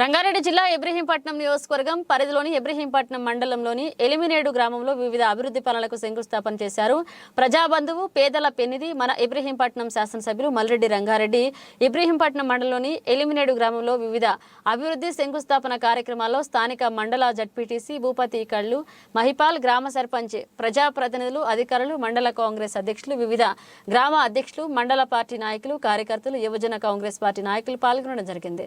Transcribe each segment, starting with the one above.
రంగారెడ్డి జిల్లా ఇబ్రహీంపట్నం నియోజకవర్గం పరిధిలోని ఇబ్రహీంపట్నం మండలంలోని ఎలిమినేడు గ్రామంలో వివిధ అభివృద్ధి పనులకు శంకుస్థాపన చేశారు. ప్రజాబంధువు పేదల పెన్నిది మన ఇబ్రహీంపట్నం శాసనసభ్యులు మల్రెడ్డి రంగారెడ్డి. ఇబ్రహీంపట్నం మండలంలోని ఎలిమినేడు గ్రామంలో వివిధ అభివృద్ధి శంకుస్థాపన కార్యక్రమాల్లో స్థానిక మండల జడ్పీటీసీ భూపతి కళ్ళు మహిపాల్ గ్రామ సర్పంచ్ ప్రజాప్రతినిధులు అధికారులు మండల కాంగ్రెస్ అధ్యక్షులు వివిధ గ్రామ అధ్యక్షులు మండల పార్టీ నాయకులు కార్యకర్తలు యువజన కాంగ్రెస్ పార్టీ నాయకులు పాల్గొనడం జరిగింది.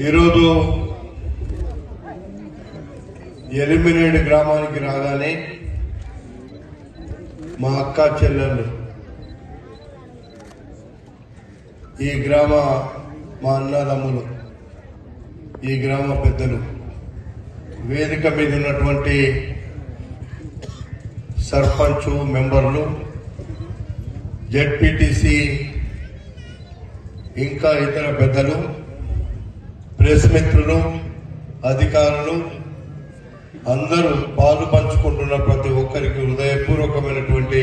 ఈరోజు ఎలిమినేడు గ్రామానికి రాగానే మా అక్క చెల్లెళ్ళు ఈ గ్రామ మా అన్నదమ్ములు ఈ గ్రామ పెద్దలు వేదిక మీద ఉన్నటువంటి సర్పంచ్ మెంబర్లు జెడ్పీటీసీ ఇంకా ఇతర పెద్దలు ప్రెస్ మిత్రులు అధికారులు అందరూ పాలు పంచుకుంటున్న ప్రతి ఒక్కరికి హృదయపూర్వకమైనటువంటి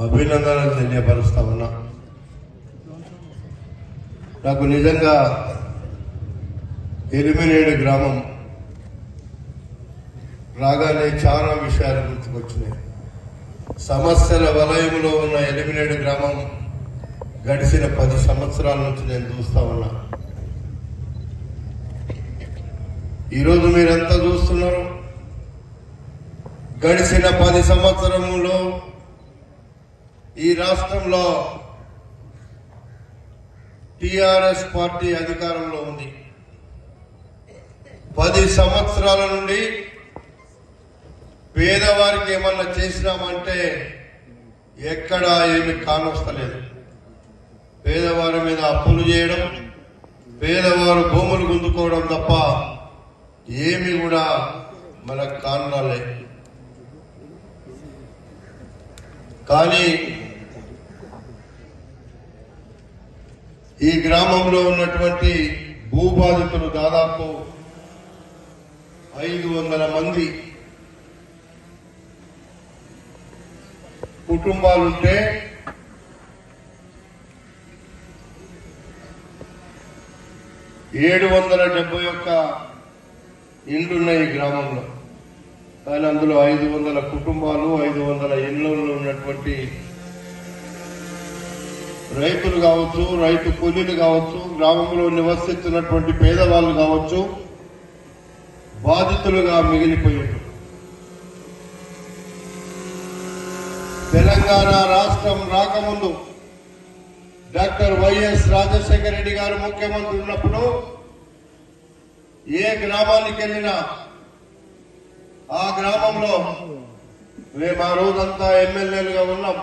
అభినందనలు తెలియపరుస్తా ఉన్నా. నాకు నిజంగా ఎలిమినేడు గ్రామం. రాగానే చాలా విషయాలు గుర్తుకొచ్చినాయి. సమస్యల వలయంలో ఉన్న ఎలిమినేడు గ్రామం గడిచిన పది సంవత్సరాల నుంచి నేను చూస్తా ఉన్నా. ఈరోజు మీరంతా చూస్తున్నారు? గడిచిన పది సంవత్సరములో ఈ రాష్ట్రంలో టిఆర్ఎస్ పార్టీ అధికారంలో ఉంది. పది సంవత్సరాల నుండి పేదవారికి ఏమన్నా చేసినామంటే ఎక్కడా ఏమి కానొస్తలేదు. పేదవారి మీద అప్పులు చేయడం పేదవారు భూములు గుంజుకోవడం తప్ప ఏమి కూడా మనకు కారణాలే. కానీ ఈ గ్రామంలో ఉన్నటువంటి భూబాధితులు దాదాపు ఐదు వందల మంది కుటుంబాలుంటే ఏడు వందల డెబ్బై ఒక్క ఇండ్లున్నాయి ఈ గ్రామంలో. కానీ అందులో ఐదు వందల కుటుంబాలు ఐదు వందల ఇళ్ళలో ఉన్నటువంటి రైతులు కావచ్చు రైతు కూలీలు కావచ్చు గ్రామంలో నివసిస్తున్నటువంటి పేదవాళ్ళు కావచ్చు బాధితులుగా మిగిలిపోయారు తెలంగాణ రాష్ట్రం రాకముందు డాక్టర్ వైఎస్ రాజశేఖర రెడ్డి గారు ముఖ్యమంత్రి ఉన్నప్పుడు ఏ గ్రామానికి వెళ్ళినా ఆ గ్రామంలో మేము ఆ రోజంతా ఎమ్మెల్యేలుగా ఉన్నాం.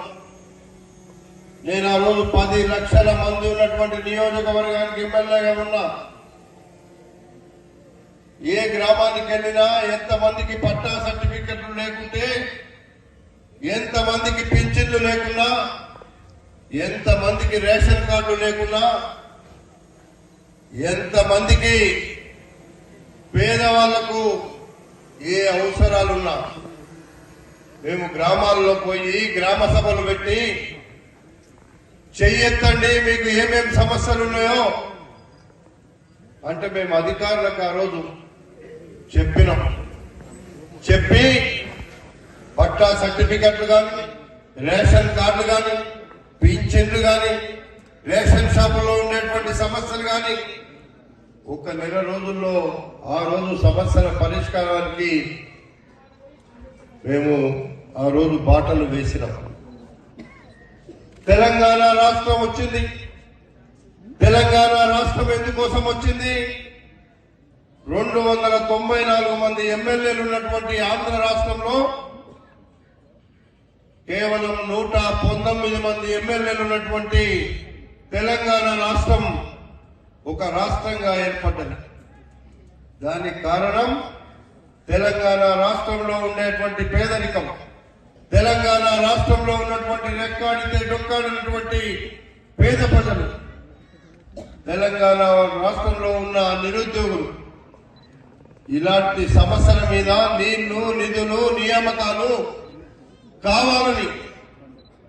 నేను ఆ రోజు పది లక్షల మంది ఉన్నటువంటి నియోజకవర్గానికి ఎమ్మెల్యేగా ఉన్నా. ఏ గ్రామానికి వెళ్ళినా ఎంతమందికి పట్టా సర్టిఫికెట్లు లేకుంటే ఎంతమందికి పింఛన్లు లేకున్నా ఎంతమందికి రేషన్ కార్డు లేకున్నా ఎంతమందికి పేదవాళ్ళకు ఏ అవసరాలున్నా మేము గ్రామాల్లో పోయి గ్రామ సభలు పెట్టి చెయ్యెత్తండి మీకు ఏమేమి సమస్యలు ఉన్నాయో అంటే మేము అధికారులకు ఆ రోజు చెప్పినాం. చెప్పి పట్టా సర్టిఫికెట్లు కానీ రేషన్ కార్డులు కానీ పింఛన్లు కానీ రేషన్ షాపులో ఉండేటువంటి సమస్యలు కానీ ఒక నెల రోజుల్లో ఆ రోజు సమస్యల పరిష్కారానికి మేము ఆ రోజు బాటలు వేసినాం. తెలంగాణ రాష్ట్రం వచ్చింది. తెలంగాణ రాష్ట్రం ఎందుకోసం వచ్చింది? రెండు వందల తొంభై నాలుగు మంది ఎమ్మెల్యేలు ఉన్నటువంటి ఆంధ్ర రాష్ట్రంలో కేవలం నూట పంతొమ్మిది మంది ఎమ్మెల్యేలు ఉన్నటువంటి తెలంగాణ రాష్ట్రం ఒక రాష్ట్రంగా ఏర్పడ్డది. దానికి కారణం తెలంగాణ రాష్ట్రంలో ఉండేటువంటి పేదరికం. తెలంగాణ రాష్ట్రంలో ఉన్నటువంటి రెక్కాడితే డొక్కాడినటువంటి పేద ప్రజలు. తెలంగాణ రాష్ట్రంలో ఉన్న నిరుద్యోగులు. ఇలాంటి సమస్యల మీద నీళ్ళు నిధులు నియామకాలు కావాలని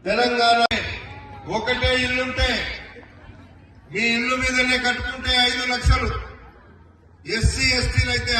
తెలంగాణ ఒకటే ఇల్లుంటే మీ ఇల్లు మీదనే కట్టుకుంటే ఐదు లక్షలు. ఎస్సీ ఎస్టీలు అయితే